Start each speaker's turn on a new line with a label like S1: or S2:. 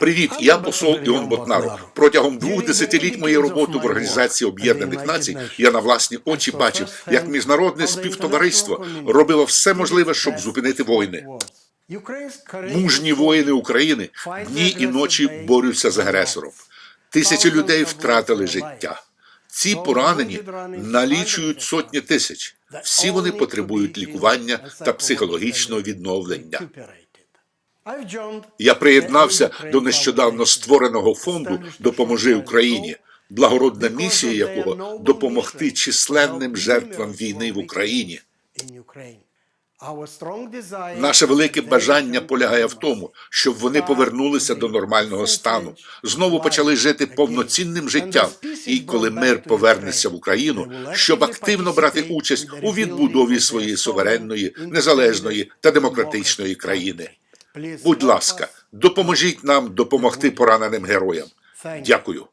S1: Привіт, я посол Іон Ботнаров. Протягом двох десятиліть моєї роботи в Організації Об'єднаних Націй я на власні очі бачив, як міжнародне співтовариство робило все можливе, щоб зупинити війни. Мужні воїни України дні і ночі борються з агресором. Тисячі людей втратили життя. Ці поранені налічують сотні тисяч. Всі вони потребують лікування та психологічного відновлення. Я приєднався до нещодавно створеного фонду Допоможи Україні, благородна місія якого допомогти численним жертвам війни в Україні. Наше велике бажання полягає в тому, щоб вони повернулися до нормального стану, знову почали жити повноцінним життям. І коли мир повернеться в Україну, щоб активно брати участь у відбудові своєї суверенної, незалежної та демократичної країни. Будь ласка, допоможіть нам допомогти пораненим героям. Дякую.